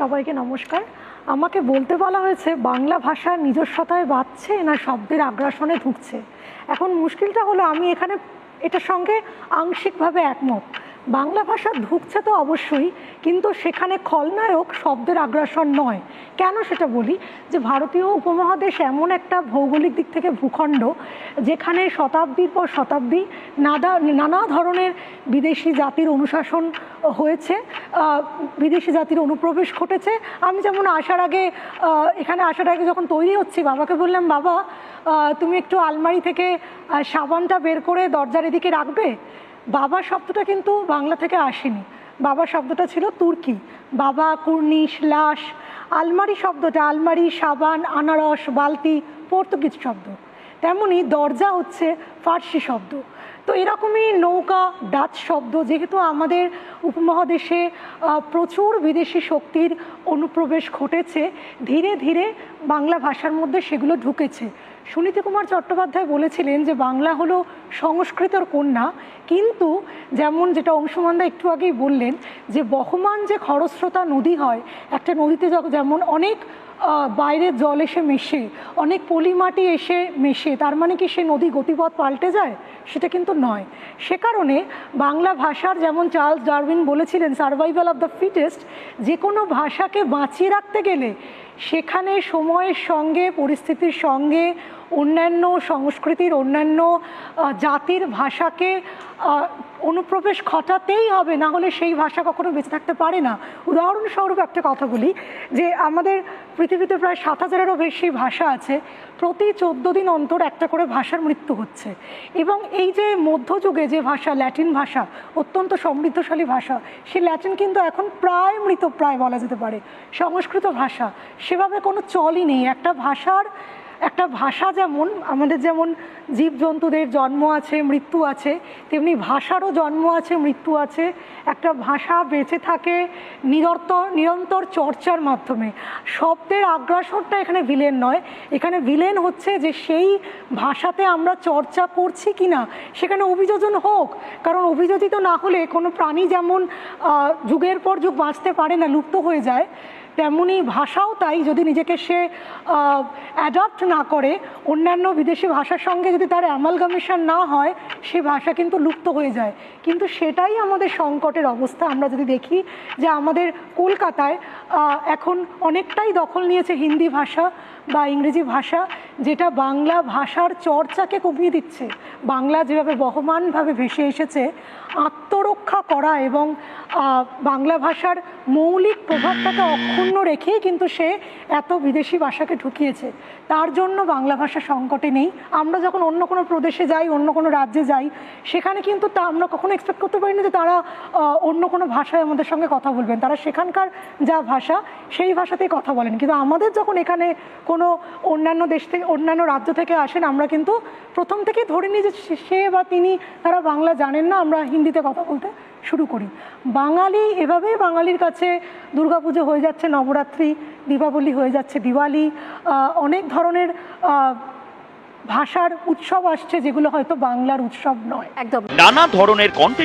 সবাইকে নমস্কার। আমাকে বলতে বলা হয়েছে, বাংলা ভাষা নিজস্বতায় বাঁচছে না শব্দের আগ্রাসনে ঢুকছে এখন মুশকিলটা হলো, আমি এখানে এটার সঙ্গে আংশিকভাবে একমত। বাংলা ভাষা ঢুকছে তো অবশ্যই, কিন্তু সেখানে খলনায়ক শব্দের আগ্রাসন নয়। কেন সেটা বলি? যে ভারতীয় উপমহাদেশ এমন একটা ভৌগোলিক দিক থেকে ভূখণ্ড, যেখানে শতাব্দীর পর শতাব্দী নানা নানা ধরনের বিদেশি জাতির অনুশাসন হয়েছে। বিদেশি জাতির অনুপ্রবেশ ঘটেছে। আমি যেমন আসার আগে এখানে আসার আগে যখন তৈরি হচ্ছি, বাবাকে বললাম, বাবা তুমি একটু আলমারি থেকে সাবানটা বের করে দরজার এদিকে রাখবে? বাবা শব্দটা কিন্তু বাংলা থেকে আসেনি। বাবা শব্দটা ছিল তুর্কি। বাবা, কুর্নিশ, লাশ, আলমারি শব্দটা, আলমারি, সাবান, আনারস, বালতি, পর্তুগিজ শব্দ। তেমনি দরজা হচ্ছে ফার্সি শব্দ। তো এরকমই নৌকা, ডাচ শব্দ, যেহেতু আমাদের উপমহাদেশে প্রচুর বিদেশি শক্তির অনুপ্রবেশ ঘটেছে, ধীরে ধীরে বাংলা ভাষার মধ্যে সেগুলো ঢুকেছে। সুনীতি কুমার চট্টোপাধ্যায় বলেছিলেন যে বাংলা হলো সংস্কৃতর কন্যা, কিন্তু যেমন যেটা অংশুমানদা একটু আগেই বললেন যে বহমান যে খরস্রোতা নদী হয়, একটা নদীতে যেমন অনেক বাইরের জল এসে মেশে, অনেক পলিমাটি এসে মেশে, তার মানে কি সে নদী গতিপথ পাল্টে যায়? সেটা কিন্তু নয়। সে কারণে বাংলা ভাষার যেমন চার্লস ডারউইন বলেছিলেন সার্ভাইভাল অফ দ্য ফিটেস্ট যে কোনো ভাষাকে বাঁচিয়ে রাখতে গেলে সেখানে সময়ের সঙ্গে পরিস্থিতির সঙ্গে অন্যান্য সংস্কৃতির অন্যান্য জাতির ভাষাকে অনুপ্রবেশ ঘটাতেই হবে, না হলে সেই ভাষা কখনো বেঁচে থাকতে পারে না। উদাহরণস্বরূপ একটা কথা বলি, যে আমাদের পৃথিবীতে প্রায় সাত হাজারেরও বেশি ভাষা আছে, প্রতি চোদ্দ দিন অন্তর একটা করে ভাষার মৃত্যু হচ্ছে। এবং এই যে মধ্যযুগে যে ভাষা, ল্যাটিন ভাষা, অত্যন্ত সমৃদ্ধশালী ভাষা, সে ল্যাটিন কিন্তু এখন প্রায় মৃতপ্রায় বলা যেতে পারে। সংস্কৃত ভাষা, সেভাবে কোনো চলই নেই। একটা ভাষার একটা ভাষা যেমন, আমাদের যেমন জীবজন্তুদের জন্ম আছে, মৃত্যু আছে, তেমনি ভাষারও জন্ম আছে, মৃত্যু আছে। একটা ভাষা বেঁচে থাকে নিরন্তর নিরন্তর চর্চার মাধ্যমে। শব্দের আগ্রাসনটা এখানে ভিলেন নয়। এখানে ভিলেন হচ্ছে যে সেই ভাষাতে আমরা চর্চা করছি কি না সেখানে অভিযোজন হোক। কারণ অভিযোজিত না হলে কোনো প্রাণী যেমন যুগের পর যুগ বাঁচতে পারে না, লুপ্ত হয়ে যায়। তেমনি ভাষাও তাই, যদি নিজেকে সে অ্যাডাপ্ট না করে, অন্যান্য বিদেশি ভাষার সঙ্গে যদি তার অ্যামালগামেশন না হয়, সে ভাষা কিন্তু লুপ্ত হয়ে যায়। কিন্তু সেটাই আমাদের সংকটের অবস্থা। আমরা যদি দেখি যে আমাদের কলকাতায় এখন অনেকটাই দখল নিয়েছে হিন্দি ভাষা বা ইংরেজি ভাষা, যেটা বাংলা ভাষার চর্চাকে কমিয়ে দিচ্ছে। বাংলা যেভাবে বহমানভাবে ভেসে এসেছে, আত্মরক্ষা করা এবং বাংলা ভাষার মৌলিক প্রভাবটাকে অক্ষুণ্ণ রেখেই কিন্তু সে এত বিদেশি ভাষাকে ঢুকিয়েছে তার জন্য বাংলা ভাষা সংকটে নেই। আমরা যখন অন্য কোনো প্রদেশে যাই, অন্য কোনো রাজ্যে যাই, সেখানে কিন্তু তা আমরা কখনো এক্সপেক্ট করতে পারি না যে তারা অন্য কোনো ভাষায় আমাদের সঙ্গে কথা বলবেন। তারা সেখানকার যা ভাষা, সেই ভাষাতেই কথা বলেন। কিন্তু আমাদের যখন এখানে কোনো অন্যান্য দেশ থেকে, অন্যান্য রাজ্য থেকে আসেন, আমরা কিন্তু প্রথম থেকেই ধরে নিই যে সে- সে বা তিনি, তারা বাংলা জানেন না, আমরা হিন্দিতে কথা বলতে শুরু করি। বাঙালি এভাবেই বাঙালির কাছে দুর্গাপুজো হয়ে যাচ্ছে নবরাত্রি দীপাবলি হয়ে যাচ্ছে দিওয়ালি অনেক ধরনের ভাষার উৎসব আসছে যেগুলো হয়তো বাংলার উৎসব নয়। একদম। নানা ধরনের কন্টেন্ট